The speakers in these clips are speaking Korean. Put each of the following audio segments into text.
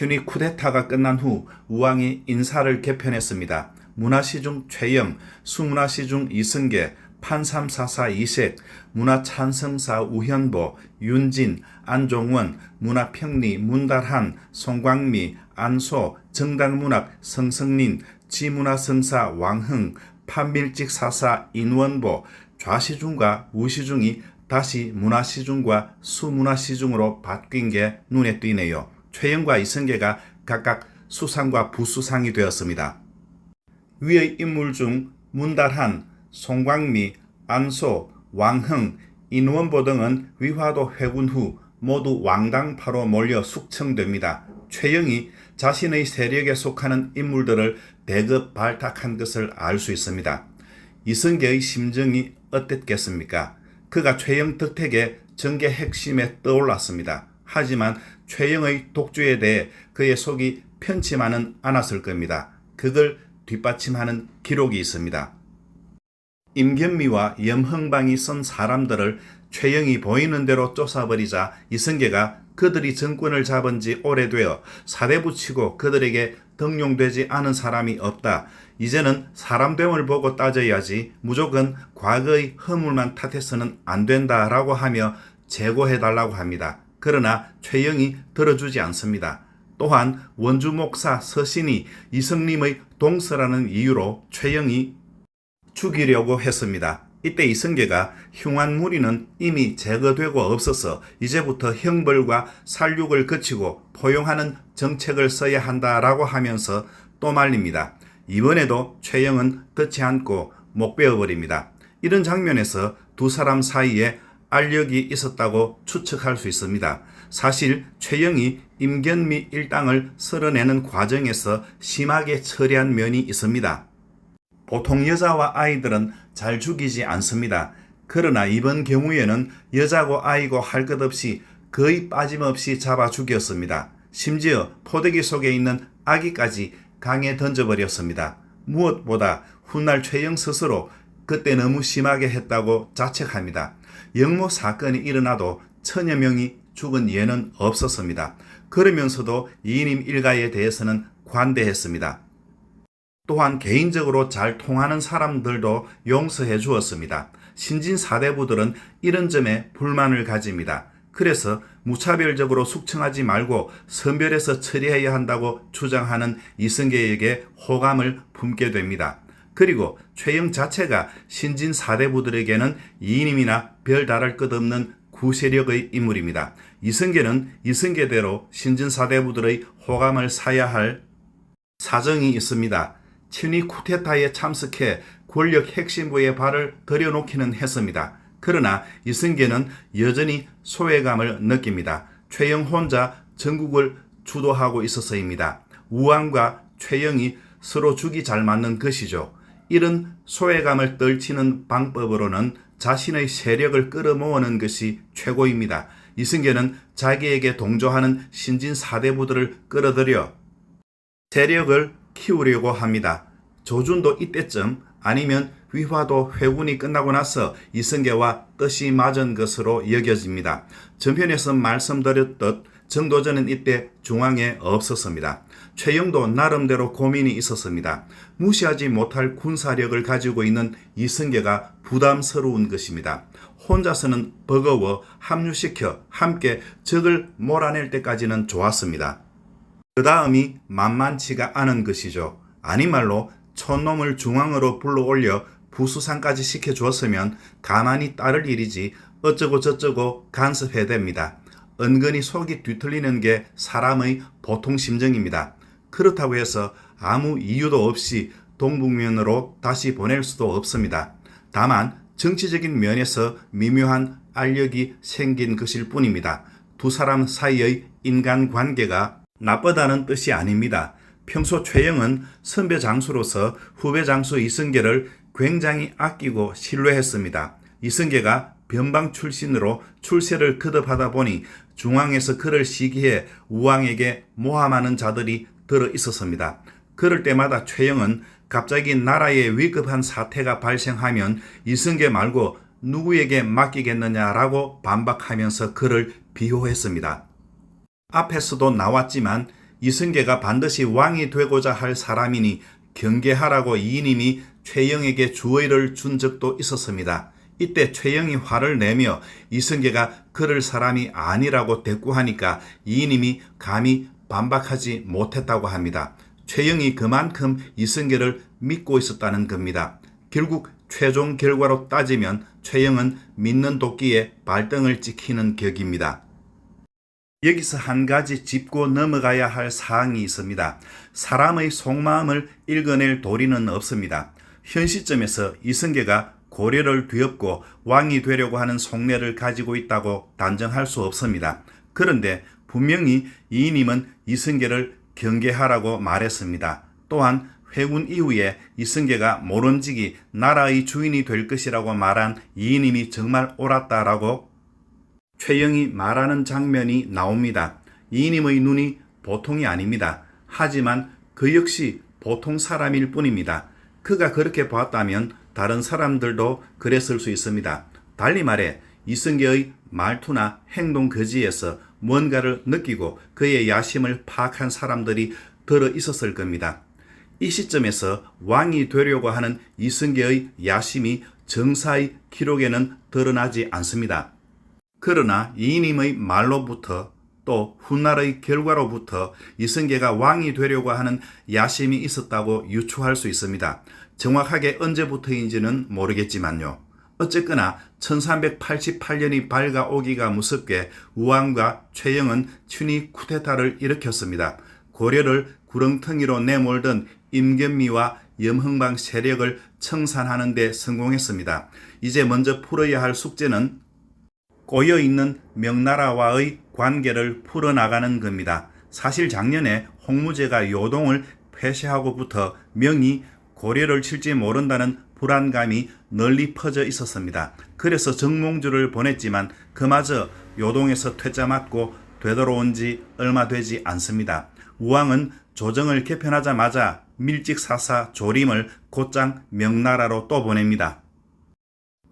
친위 쿠데타가 끝난 후 우왕이 인사를 개편했습니다. 문화시중 최영, 수문화시중 이승계, 판삼사사 이색, 문화찬성사 우현보, 윤진, 안종원, 문화평리 문달한, 송광미, 안소, 정당문학 성성린, 지문화성사 왕흥, 판밀직사사 인원보, 좌시중과 우시중이 다시 문화시중과 수문화시중으로 바뀐 게 눈에 띄네요. 최영과 이승계가 각각 수상과 부수상이 되었습니다. 위의 인물 중 문달한, 송광미, 안소, 왕흥, 인원보 등은 위화도 회군 후 모두 왕당파로 몰려 숙청됩니다. 최영이 자신의 세력에 속하는 인물들을 대급 발탁한 것을 알 수 있습니다. 이승계의 심정이 어땠겠습니까? 그가 최영 덕택의 정계 핵심에 떠올랐습니다. 하지만 최영의 독주에 대해 그의 속이 편치만은 않았을 겁니다. 그걸 뒷받침하는 기록이 있습니다. 임견미와 염흥방이 쓴 사람들을 최영이 보이는 대로 쫓아버리자 이승계가 그들이 정권을 잡은 지 오래되어 사대붙이고 그들에게 등용되지 않은 사람이 없다. 이제는 사람됨을 보고 따져야지 무조건 과거의 허물만 탓해서는 안 된다라고 하며 제고해달라고 합니다. 그러나 최영이 들어주지 않습니다. 또한 원주 목사 서신이 이승림의 동서라는 이유로 최영이 죽이려고 했습니다. 이때 이승계가 흉한 무리는 이미 제거되고 없어서 이제부터 형벌과 살육을 거치고 포용하는 정책을 써야 한다라고 하면서 또 말립니다. 이번에도 최영은 듣지 않고 목 베어버립니다. 이런 장면에서 두 사람 사이에 알력이 있었다고 추측할 수 있습니다. 사실 최영이 임견미 일당을 쓸어내는 과정에서 심하게 처리한 면이 있습니다. 보통 여자와 아이들은 잘 죽이지 않습니다. 그러나 이번 경우에는 여자고 아이고 할 것 없이 거의 빠짐없이 잡아 죽였습니다. 심지어 포대기 속에 있는 아기까지 강에 던져버렸습니다. 무엇보다 훗날 최영 스스로 그때 너무 심하게 했다고 자책합니다. 영모 사건이 일어나도 천여 명이 죽은 예는 없었습니다. 그러면서도 이인임 일가에 대해서는 관대했습니다. 또한 개인적으로 잘 통하는 사람들도 용서해 주었습니다. 신진 사대부들은 이런 점에 불만을 가집니다. 그래서 무차별적으로 숙청하지 말고 선별해서 처리해야 한다고 주장하는 이승계에게 호감을 품게 됩니다. 그리고 최영 자체가 신진 사대부들에게는 이인임이나 별다를 것 없는 구세력의 인물입니다. 이승계는 이승계대로 신진 사대부들의 호감을 사야 할 사정이 있습니다. 친위 쿠데타에 참석해 권력 핵심부에 발을 들여놓기는 했습니다. 그러나 이승계는 여전히 소외감을 느낍니다. 최영 혼자 전국을 주도하고 있어서입니다. 우왕과 최영이 서로 죽이 잘 맞는 것이죠. 이런 소외감을 떨치는 방법으로는 자신의 세력을 끌어모으는 것이 최고입니다. 이승계는 자기에게 동조하는 신진 사대부들을 끌어들여 세력을 키우려고 합니다. 조준도 이때쯤 아니면 위화도 회군이 끝나고 나서 이승계와 뜻이 맞은 것으로 여겨집니다. 전편에서 말씀드렸듯 정도전은 이때 중앙에 없었습니다. 최영도 나름대로 고민이 있었습니다. 무시하지 못할 군사력을 가지고 있는 이승계가 부담스러운 것입니다. 혼자서는 버거워 합류시켜 함께 적을 몰아낼 때까지는 좋았습니다. 그 다음이 만만치가 않은 것이죠. 아니 말로 촌놈을 중앙으로 불러올려 부수상까지 시켜주었으면 가만히 따를 일이지 어쩌고 저쩌고 간섭해댑니다. 은근히 속이 뒤틀리는 게 사람의 보통 심정입니다. 그렇다고 해서 아무 이유도 없이 동북면으로 다시 보낼 수도 없습니다. 다만 정치적인 면에서 미묘한 알력이 생긴 것일 뿐입니다. 두 사람 사이의 인간 관계가 나쁘다는 뜻이 아닙니다. 평소 최영은 선배 장수로서 후배 장수 이승계를 굉장히 아끼고 신뢰했습니다. 이승계가 변방 출신으로 출세를 거듭하다 보니 중앙에서 그를 시기해 우왕에게 모함하는 자들이 들어 있었습니다. 그럴 때마다 최영은 갑자기 나라에 위급한 사태가 발생하면 이승계 말고 누구에게 맡기겠느냐라고 반박하면서 그를 비호했습니다. 앞에서도 나왔지만 이승계가 반드시 왕이 되고자 할 사람이니 경계하라고 이인임이 최영에게 주의를 준 적도 있었습니다. 이때 최영이 화를 내며 이승계가 그럴 사람이 아니라고 대꾸하니까 이인임이 감히 반박하지 못했다고 합니다. 최영이 그만큼 이승계를 믿고 있었다는 겁니다. 결국 최종 결과로 따지면 최영은 믿는 도끼에 발등을 찍히는 격입니다. 여기서 한 가지 짚고 넘어가야 할 사항이 있습니다. 사람의 속마음을 읽어낼 도리는 없습니다. 현 시점에서 이승계가 고려를 뒤엎고 왕이 되려고 하는 속내를 가지고 있다고 단정할 수 없습니다. 그런데 분명히 이인임은 이승계를 경계하라고 말했습니다. 또한 회군 이후에 이승계가 모름지기 나라의 주인이 될 것이라고 말한 이인임이 정말 옳았다라고 최영이 말하는 장면이 나옵니다. 이인임의 눈이 보통이 아닙니다. 하지만 그 역시 보통 사람일 뿐입니다. 그가 그렇게 봤다면 다른 사람들도 그랬을 수 있습니다. 달리 말해 이승계의 말투나 행동 거지에서 뭔가를 느끼고 그의 야심을 파악한 사람들이 들어 있었을 겁니다. 이 시점에서 왕이 되려고 하는 이승계의 야심이 정사의 기록에는 드러나지 않습니다. 그러나 이인임의 말로부터 또 훗날의 결과로부터 이승계가 왕이 되려고 하는 야심이 있었다고 유추할 수 있습니다. 정확하게 언제부터인지는 모르겠지만요. 어쨌거나 1388년이 밝아오기가 무섭게 우왕과 최영은 춘희 쿠데타를 일으켰습니다. 고려를 구렁텅이로 내몰던 임견미와 염흥방 세력을 청산하는 데 성공했습니다. 이제 먼저 풀어야 할 숙제는 꼬여 있는 명나라와의 관계를 풀어나가는 겁니다. 사실 작년에 홍무제가 요동을 폐쇄하고부터 명이 고려를 칠지 모른다는 불안감이 널리 퍼져 있었습니다. 그래서 정몽주를 보냈지만 그마저 요동에서 퇴짜 맞고 되돌아온 지 얼마 되지 않습니다. 우왕은 조정을 개편하자마자 밀직사사 조림을 곧장 명나라로 또 보냅니다.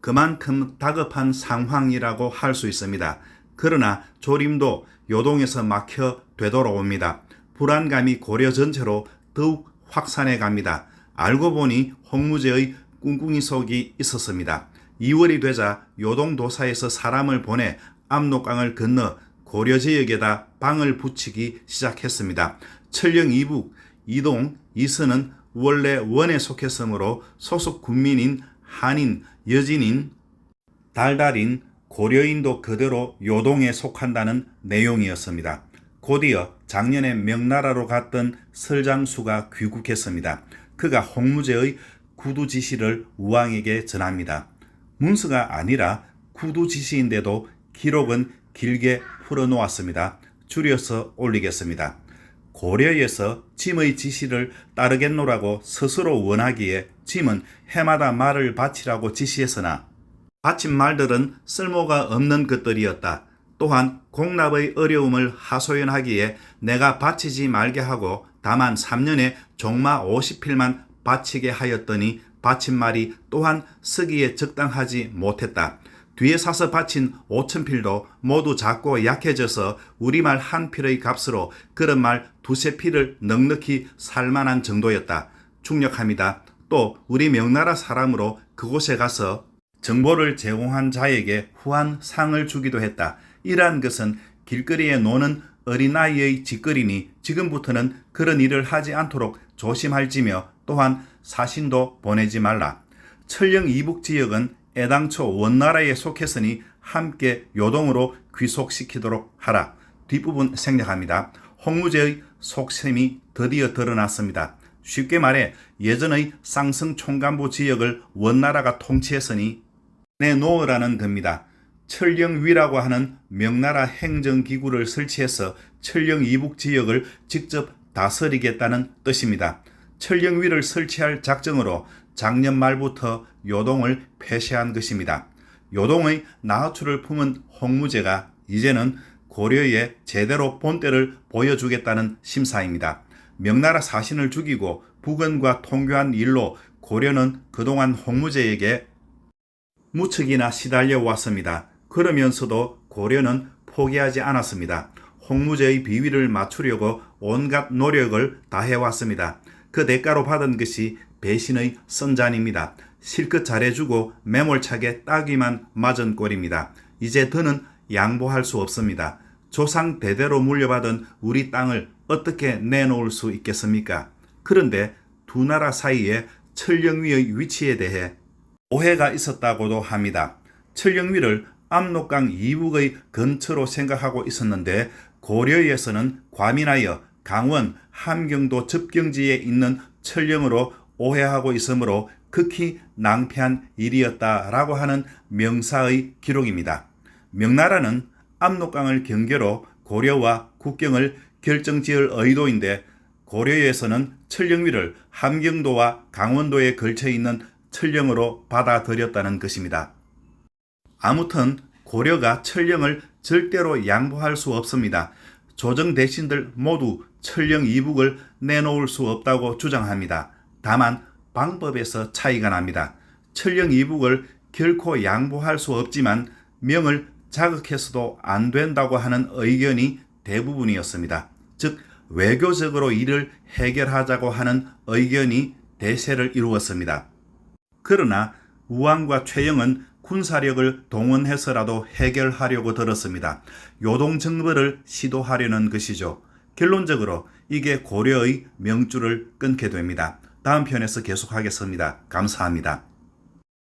그만큼 다급한 상황이라고 할 수 있습니다. 그러나 조림도 요동에서 막혀 되돌아옵니다. 불안감이 고려 전체로 더욱 확산해 갑니다. 알고 보니 홍무제의 꿍꿍이 속이 있었습니다. 2월이 되자 요동도사에서 사람을 보내 압록강을 건너 고려 지역에다 방을 붙이기 시작했습니다. 철령 이북, 이동, 이선은 원래 원에 속했으므로 소속 군민인 한인, 여진인, 달달인, 고려인도 그대로 요동에 속한다는 내용이었습니다. 곧이어 작년에 명나라로 갔던 설장수가 귀국했습니다. 그가 홍무제의 구두 지시를 우왕에게 전합니다. 문서가 아니라 구두 지시인데도 기록은 길게 풀어놓았습니다. 줄여서 올리겠습니다. 고려에서 짐의 지시를 따르겠노라고 스스로 원하기에 짐은 해마다 말을 바치라고 지시했으나 바친 말들은 쓸모가 없는 것들이었다. 또한 공납의 어려움을 하소연하기에 내가 바치지 말게 하고 다만 3년에 종마 50필만 바치게 하였더니 바친 말이 또한 쓰기에 적당하지 못했다. 뒤에 사서 바친 5천필도 모두 작고 약해져서 우리말 한 필의 값으로 그런 말 두세 필을 넉넉히 살만한 정도였다. 충격합니다. 또 우리 명나라 사람으로 그곳에 가서 정보를 제공한 자에게 후한 상을 주기도 했다. 이러한 것은 길거리에 노는 어린아이의 짓거리니 지금부터는 그런 일을 하지 않도록 조심할지며 또한 사신도 보내지 말라. 철령 이북 지역은 애당초 원나라에 속했으니 함께 요동으로 귀속시키도록 하라. 뒷부분 생략합니다. 홍무제의 속셈이 드디어 드러났습니다. 쉽게 말해 예전의 쌍성 총간부 지역을 원나라가 통치했으니 내놓으라는 겁니다. 철령위라고 하는 명나라 행정기구를 설치해서 철령 이북 지역을 직접 다스리겠다는 뜻입니다. 철령위를 설치할 작정으로 작년 말부터 요동을 폐쇄한 것입니다. 요동의 나하추를 품은 홍무제가 이제는 고려에 제대로 본때를 보여주겠다는 심사입니다. 명나라 사신을 죽이고 북원과 통교한 일로 고려는 그동안 홍무제에게 무척이나 시달려 왔습니다. 그러면서도 고려는 포기하지 않았습니다. 홍무제의 비위를 맞추려고 온갖 노력을 다해왔습니다. 그 대가로 받은 것이 배신의 선잔입니다. 실컷 잘해주고 매몰차게 따기만 맞은 꼴입니다. 이제 더는 양보할 수 없습니다. 조상 대대로 물려받은 우리 땅을 어떻게 내놓을 수 있겠습니까? 그런데 두 나라 사이에 철령위의 위치에 대해 오해가 있었다고도 합니다. 철령위를 압록강 이북의 근처로 생각하고 있었는데 고려에서는 과민하여 강원, 함경도 접경지에 있는 철령으로 오해하고 있으므로 극히 낭패한 일이었다라고 하는 명사의 기록입니다. 명나라는 압록강을 경계로 고려와 국경을 결정지을 의도인데 고려에서는 철령위를 함경도와 강원도에 걸쳐 있는 철령으로 받아들였다는 것입니다. 아무튼 고려가 철령을 절대로 양보할 수 없습니다. 조정 대신들 모두 철령 이북을 내놓을 수 없다고 주장합니다. 다만 방법에서 차이가 납니다. 철령 이북을 결코 양보할 수 없지만 명을 자극해서도 안 된다고 하는 의견이 대부분이었습니다. 즉 외교적으로 이를 해결하자고 하는 의견이 대세를 이루었습니다. 그러나 우왕과 최영은 군사력을 동원해서라도 해결하려고 들었습니다. 요동 정벌을 시도하려는 것이죠. 결론적으로 이게 고려의 명줄을 끊게 됩니다. 다음 편에서 계속하겠습니다. 감사합니다.